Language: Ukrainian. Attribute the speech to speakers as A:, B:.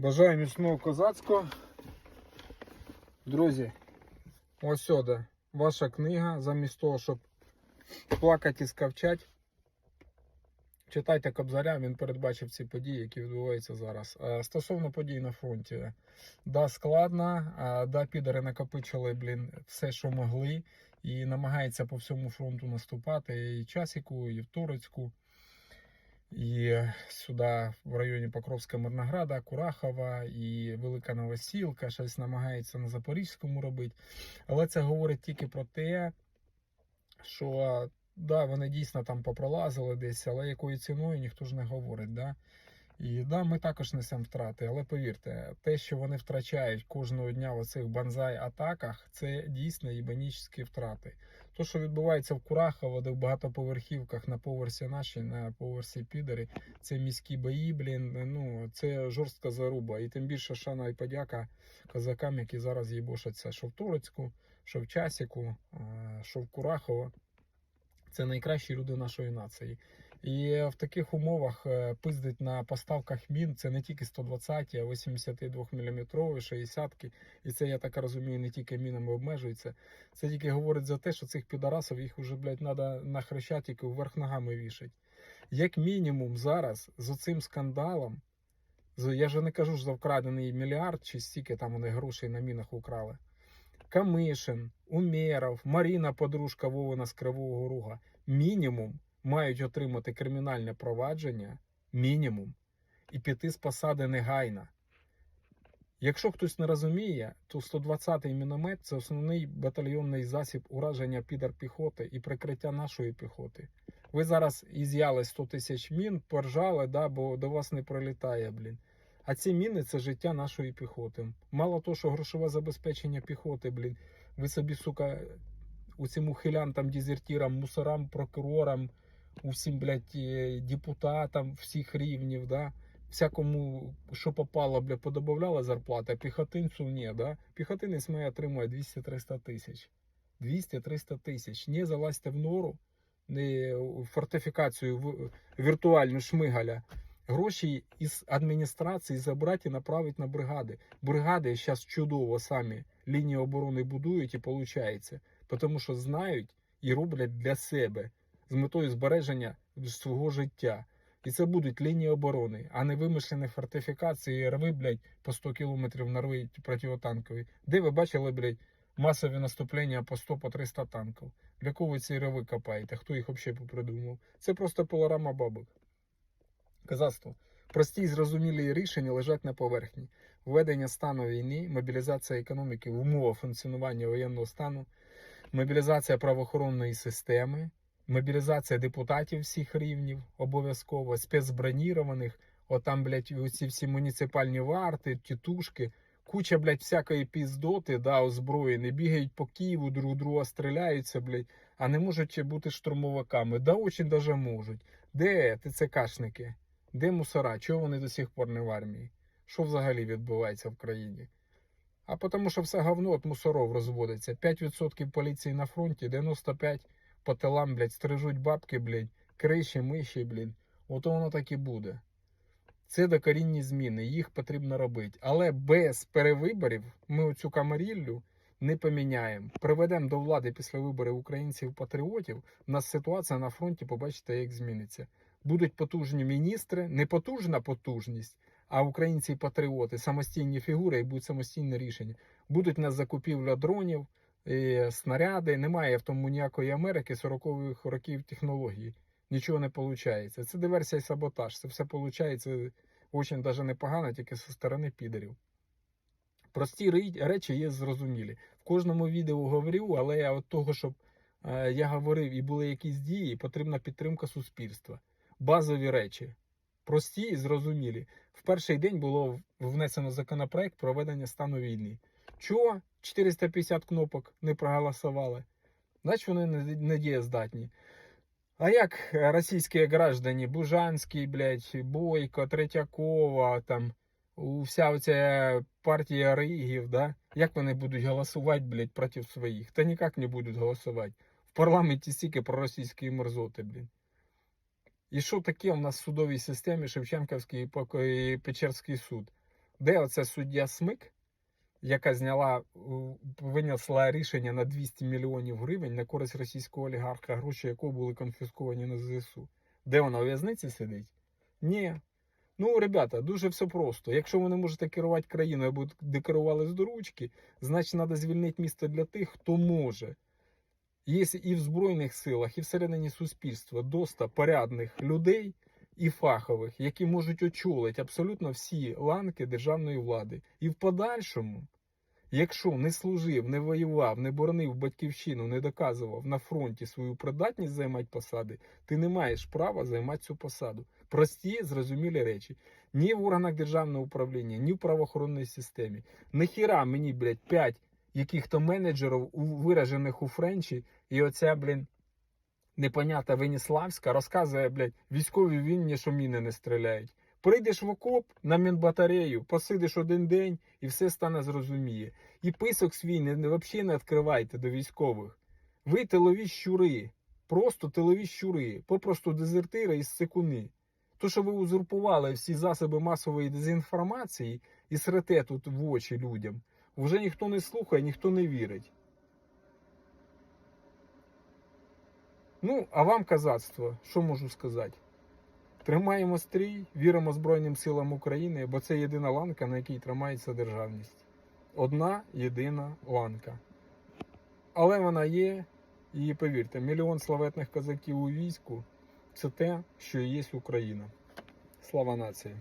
A: Бажаю міцного козацького. Друзі, ось сюди ваша книга. Замість того, щоб плакати і скавчати. Читайте Кобзаря, він передбачив ці події, які відбуваються зараз. Е, Стосовно подій на фронті, да, складно, да, підари накопичили, блін, все, що могли, і намагаються по всьому фронту наступати. І Часіку, і в Турецьку, і сюди, в районі Покровська Мирнограда, Курахова, і Велика Новосілка, щось намагається на Запорізькому робити. Але це говорить тільки про те, що да, вони дійсно там попролазили десь, але якою ціною ніхто ж не говорить. Да? І да, ми також несемо втрати, але повірте, те, що вони втрачають кожного дня в цих банзай-атаках, це дійсно ібанічні втрати. То, що відбувається в Курахово, де в багатоповерхівках на поверсі нашій, на поверсі підарі, це міські бої, блін, ну це жорстка заруба. І тим більше шана і подяка козакам, які зараз їбошаться, що в Турецьку, що в Часіку, що в Курахово. Це найкращі люди нашої нації. І в таких умовах е, пиздить на поставках мін це не тільки 120, а 82 мм, 60 І це, я так розумію, не тільки мінами обмежується. Це тільки говорить за те, що цих підарасів їх вже, блядь, треба на хрещатику вверх ногами вішать. Як мінімум зараз з оцим скандалом, я вже не кажу ж за вкрадений мільярд, чи стільки там вони грошей на мінах украли. Камишин, Умєров, Маріна, подружка Вовина з Кривого Рога, мінімум мають отримати кримінальне провадження, мінімум, і піти з посади негайно. Якщо хтось не розуміє, то 120-й міномет це основний батальйонний засіб ураження підар піхоти і прикриття нашої піхоти. Ви зараз із'яли 100 тисяч мін, поржали, да, бо до вас не прилітає, блін. А ці міни це життя нашої піхоти. Мало того, що грошове забезпечення піхоти, блін, ви собі, сука, усім ухилянтам, дезертірам, мусорам, прокурорам, усім, блядь, е, депутатам всіх рівнів, да, всякому, що попало, блядь, подобавляла зарплата, піхотинцю ні, да. Піхотинець має отримує 200-300 тисяч. 200-300 тисяч. Не залазьте в нору, не в фортифікацію в віртуальну шмигаля. Гроші із адміністрації забрати і направити на бригади. Бригади зараз чудово самі лінії оборони будують і виходить. Тому що знають і роблять для себе з метою збереження свого життя. І це будуть лінії оборони, а не вимишлені фортифікації, і рви, блядь, по 100 кілометрів нарви противотанкові. Де ви бачили, блядь, масові наступлення по 100 по 300 танків? Для кого ви ці рви копаєте? Хто їх взагалі придумав? Це просто пилорама бабок. Казацтво. Прості й зрозумілі рішення лежать на поверхні. Введення стану війни, мобілізація економіки в умовах функціонування воєнного стану, мобілізація правоохоронної системи, мобілізація депутатів всіх рівнів обов'язково, спецбронірованих, отам, блядь, оці всі муніципальні варти, тітушки, куча, блядь, всякої піздоти, да, озброєні, бігають по Києву, друг друга стріляються, блядь, а не можуть бути штурмовиками. Да, очень даже можуть. Де ТЦКшники? Де мусора? Чого вони до сих пор не в армії? Що взагалі відбувається в країні? А тому що все говно від мусоров розводиться. 5% поліції на фронті, 95% по тилам, блядь, стрижуть бабки, блядь, криші, миші, блядь. Ото воно так і буде. Це докорінні зміни, їх потрібно робити. Але без перевиборів ми оцю камаріллю не поміняємо. Приведемо до влади після виборів українців-патріотів. У нас ситуація на фронті, побачите, як зміниться. Будуть потужні міністри, не потужна потужність, а українці-патріоти, самостійні фігури і будуть самостійне рішення. Будуть у нас закупівля дронів, е, снаряди. Немає в тому ніякої Америки 40-х років технології. Нічого не виходить. Це диверсія і саботаж. Це все виходить дуже даже непогано, тільки зі сторони підерів. Прості речі є зрозумілі. В кожному відео говорю, але от того, щоб е, я говорив і були якісь дії, потрібна підтримка суспільства. Базові речі. Прості і зрозумілі. В перший день було внесено законопроект про введення стану війни. Чого 450 кнопок не проголосували? Значить, вони не, дієздатні. А як російські граждані, Бужанський, блядь, Бойко, Третьякова, там, вся оця партія Ригів, да? Як вони будуть голосувати, блядь, проти своїх? Та ніяк не будуть голосувати. В парламенті стільки проросійської мерзоти, блін. І що таке у нас в судовій системі Шевченківський і Печерський суд? Де оце суддя Смик, яка зняла, винесла рішення на 200 мільйонів гривень на користь російського олігарха, гроші якого були конфісковані на ЗСУ? Де вона у в'язниці сидить? Ні. Ну, ребята, дуже все просто. Якщо ви не можете керувати країною або де керували з до ручки, значить треба звільнити місто для тих, хто може. Є і в Збройних силах, і всередині суспільства доста порядних людей і фахових, які можуть очолити абсолютно всі ланки державної влади. І в подальшому, якщо не служив, не воював, не боронив батьківщину, не доказував на фронті свою придатність займати посади, ти не маєш права займати цю посаду. Прості, зрозумілі речі. Ні в органах державного управління, ні в правоохоронній системі. Нахіра мені, блядь, п'ять яких-то менеджерів, виражених у Френчі, і оця, блін, непонята Веніславська розказує, блядь, військовій війні, що міни не стріляють. Прийдеш в окоп на мінбатарею, посидиш один день і все стане зрозуміє. І писок свій не, не, взагалі не відкривайте до військових. Ви тилові щури, просто тилові щури, попросту дезертири із секуни. То, що ви узурпували всі засоби масової дезінформації і срете тут в очі людям, вже ніхто не слухає, ніхто не вірить. Ну, а вам казацтво, що можу сказати? Тримаємо стрій, віримо Збройним силам України, бо це єдина ланка, на якій тримається державність. Одна єдина ланка. Але вона є, і повірте, мільйон славетних козаків у війську це те, що є Україна. Слава нації!